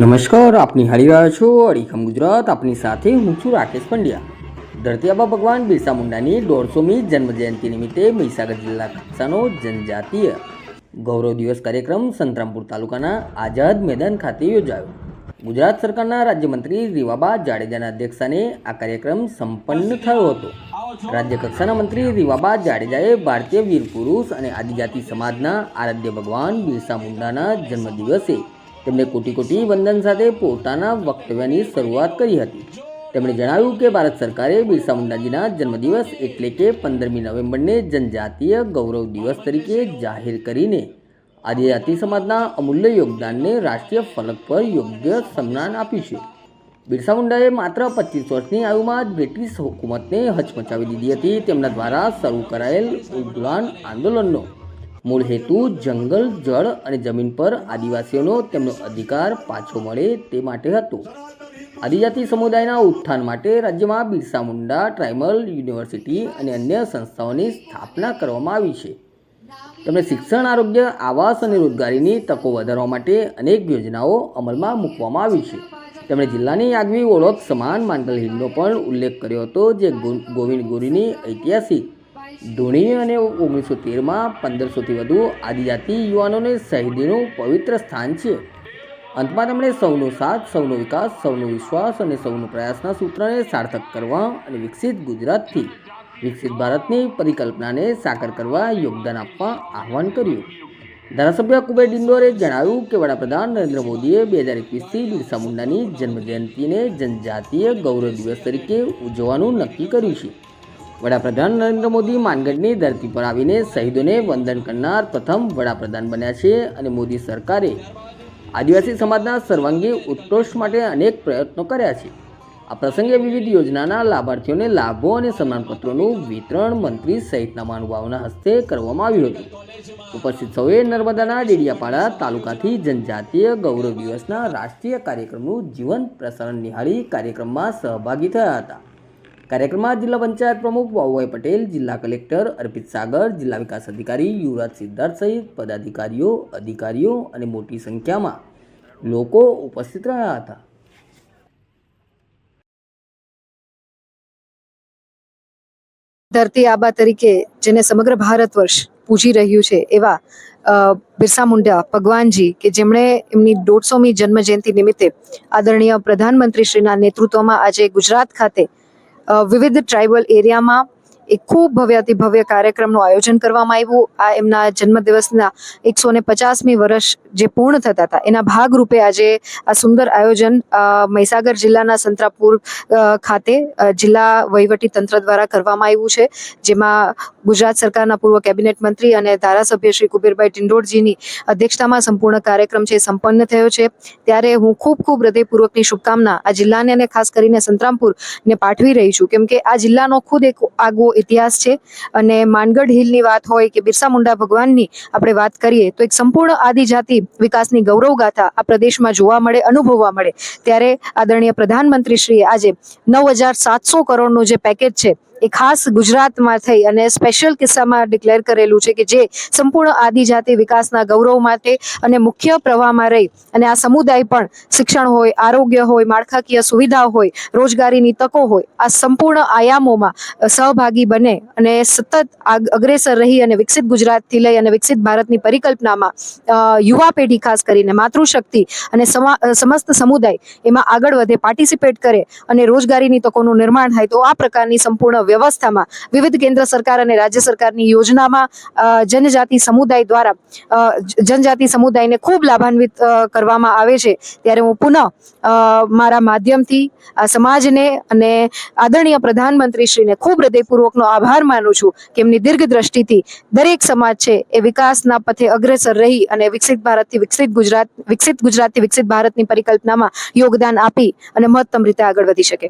નમસ્કાર, આપની હારી રહ્યા છો, અડીખમ ગુજરાત. આપની સાથે હું છું રાકેશ પંડ્યા. ધરતીઆબા ભગવાન બિરસા મુંડાની દોઢસોમી જન્મજયંતિ નિમિત્તે મહીસાગર જિલ્લા કક્ષાનો જનજાતીય ગૌરવ દિવસ કાર્યક્રમ સંતરામપુર તાલુકાના આઝાદ મેદાન ખાતે યોજાયો. ગુજરાત સરકારના રાજ્યમંત્રી રીવાબા જાડેજાના અધ્યક્ષસ્થાને આ કાર્યક્રમ સંપન્ન થયો હતો. રાજ્ય કક્ષાના મંત્રી રીવાબા જાડેજાએ ભારતીય વીર પુરુષ અને આદિજાતિ સમાજના આરાધ્ય ભગવાન બિરસા મુંડાના જન્મદિવસે તેમને કોટી કોટી વંદન સાથે પોતાના વક્તવ્યની શરૂઆત કરી હતી. તેમણે જણાવ્યું કે ભારત સરકારે બિરસા મુંડાજીના જન્મદિવસ એટલે કે પંદરમી નવેમ્બરને જનજાતીય ગૌરવ દિવસ તરીકે જાહેર કરીને આદિજાતિ સમાજના અમૂલ્ય યોગદાનને રાષ્ટ્રીય ફલક પર યોગ્ય સન્માન આપ્યું છે. બિરસા મુંડાએ માત્ર પચીસ વર્ષની આયુમાં જ બ્રિટિશ હુકુમતને હચમચાવી દીધી હતી. તેમના દ્વારા શરૂ કરાયેલ ઉદ્વાન આંદોલનનો મૂળ હેતુ જંગલ, જળ અને જમીન પર આદિવાસીઓનો તેમનો અધિકાર પાછો મળે તે માટે હતો. આદિજાતિ સમુદાયના ઉત્થાન માટે રાજ્યમાં બિરસા મુંડા ટ્રાઇબલ યુનિવર્સિટી અને અન્ય સંસ્થાઓની સ્થાપના કરવામાં આવી છે. તેમણે શિક્ષણ, આરોગ્ય, આવાસ અને રોજગારીની તકો વધારવા માટે અનેક યોજનાઓ અમલમાં મૂકવામાં આવી છે. તેમણે જિલ્લાની આગવી ઓળખ સમાન માંડલ હિલનો પણ ઉલ્લેખ કર્યો હતો, જે ગોવિંદ ગોરીની ઐતિહાસિક ધૂણી અને ઓગણીસો તેરમાં પંદરસોથી વધુ આદિજાતિ યુવાનોને શહીદીનું પવિત્ર સ્થાન છે. અંતમાં તેમણે સૌનો સાથ, સૌનો વિકાસ, સૌનો વિશ્વાસ અને સૌનો પ્રયાસના સૂત્રને સાર્થક કરવા અને વિકસિત ગુજરાતથી, વિકસિત ભારતની પરિકલ્પનાને સાકાર કરવા યોગદાન આપવા આહવાન કર્યું. ધારાસભ્ય કુબેર ડિંડોરે જણાવ્યું કે વડાપ્રધાન નરેન્દ્ર મોદીએ બે હજાર એકવીસથી બિરસા મુંડાની જન્મજયંતિને જનજાતીય ગૌરવ દિવસ તરીકે ઉજવવાનું નક્કી કર્યું છે. વડાપ્રધાન નરેન્દ્ર મોદી માનગઢની ધરતી પર આવીને શહીદોને વંદન કરનાર પ્રથમ વડાપ્રધાન બન્યા છે અને મોદી સરકારે આદિવાસી સમાજના સર્વાંગી ઉત્કૃષ્ટ માટે અનેક પ્રયત્નો કર્યા છે. આ પ્રસંગે વિવિધ યોજનાના લાભાર્થીઓને લાભો અને સન્માનપત્રોનું વિતરણ મંત્રી સહિતના મહાનુભાવોના હસ્તે કરવામાં આવ્યું હતું. ઉપસ્થિત સૌએ નર્મદાના ડેડિયાપાડા તાલુકાથી જનજાતીય ગૌરવ દિવસના રાષ્ટ્રીય કાર્યક્રમનું જીવંત પ્રસારણ નિહાળી કાર્યક્રમમાં સહભાગી થયા હતા. કાર્યક્રમમાં જિલ્લા પંચાયત પ્રમુખ બાબુભાઈ પટેલ, જિલ્લા કલેક્ટર અર્પિત સાગર, જિલ્લા વિકાસ અધિકારી યુવરાજ સિદ્ધાર્થ સહિત પદાધિકારીઓ, અધિકારીઓ અને મોટી સંખ્યામાં લોકો ઉપસ્થિત રહ્યા હતા. ધરતી આબા તરીકે જેને સમગ્ર ભારત વર્ષ પૂજી રહ્યું છે એવા બિરસા મુંડા, ભગવાનજી કે જેમણે એમની દોઢસોમી જન્મ જયંતિ નિમિત્તે આદરણીય પ્રધાનમંત્રી શ્રીના નેતૃત્વમાં આજે ગુજરાત ખાતે વિવિધ ટ્રાઇબલ એરિયામાં એક ખૂબ ભવ્યાતિ ભવ્ય કાર્યક્રમનું આયોજન કરવામાં આવ્યું. આ એમના જન્મદિવસના એકસો ને પચાસમી વર્ષ જે પૂર્ણ થતા હતા, એના ભાગરૂપે આજે આ સુંદર આયોજન મહીસાગર જિલ્લાના સંતરાપુર ખાતે જિલ્લા વહીવટી તંત્ર દ્વારા કરવામાં આવ્યું છે. જેમાં ગુજરાત સરકારના પૂર્વ કેબિનેટ મંત્રી અને ધારાસભ્ય શ્રી કુબેરભાઈ ટિંડોરજીની અધ્યક્ષતામાં સંપૂર્ણ કાર્યક્રમ છે, સંપન્ન થયો છે. ત્યારે હું ખૂબ ખૂબ હૃદયપૂર્વકની શુભકામના આ જિલ્લાને અને ખાસ કરીને સંતરામપુર ને પાઠવી રહી છું. કેમ કે આ જિલ્લાનો ખુદ એક આગવો ઇતિહાસ છે. અને માનગઢ હિલની વાત હોય કે બિરસા મુંડા ભગવાનની આપણે વાત કરીએ, તો એક સંપૂર્ણ આદિજાતિ વિકાસની ગૌરવ ગાથા આ પ્રદેશમાં જોવા મળે, અનુભવવા મળે. ત્યારે આદરણીય પ્રધાનમંત્રી શ્રીએ આજે નવ હજાર સાતસો કરોડનું જે પેકેજ છે એ ખાસ ગુજરાતમાં થઈ અને સ્પેશિયલ કિસ્સામાં ડિક્લેર કરેલું છે કે જે સંપૂર્ણ આદિજાતિ વિકાસના ગૌરવ માટે અને મુખ્ય પ્રવાહમાં રહી અને આ સમુદાય પણ શિક્ષણ હોય, આરોગ્ય હોય, માળખાકીય સુવિધા હોય, રોજગારીની તકો હોય, આ સંપૂર્ણ આયામોમાં સહભાગી બને અને સતત અગ્રેસર રહી અને વિકસિત ગુજરાતથી લઈ અને વિકસિત ભારતની પરિકલ્પનામાં યુવા પેઢી ખાસ કરીને માતૃશક્તિ અને સમા સમસ્ત સમુદાય એમાં આગળ વધે પાર્ટિસિપેટ કરે અને રોજગારીની તકોનું નિર્માણ થાય, તો આ પ્રકારની સંપૂર્ણ વ્યવસ્થામાં વિવિધ કેન્દ્ર સરકાર અને રાજ્ય સરકારની યોજનામાં જનજાતિ સમુદાય દ્વારા જનજાતિ સમુદાયને ખૂબ લાભાન્વિત કરવામાં આવે છે. ત્યારે હું પુનઃ મારા માધ્યમથી સમાજને અને આદરણીય પ્રધાનમંત્રીશ્રીને ખૂબ હૃદયપૂર્વકનો આભાર માનું છું કે એમની દીર્ઘ દ્રષ્ટિથી દરેક સમાજ છે એ વિકાસના પથે અગ્રેસર રહી અને વિકસિત ભારતથી વિકસિત ગુજરાત, વિકસિત ગુજરાતથી વિકસિત ભારતની પરિકલ્પનામાં યોગદાન આપી અને મહત્તમ રીતે આગળ વધી શકે.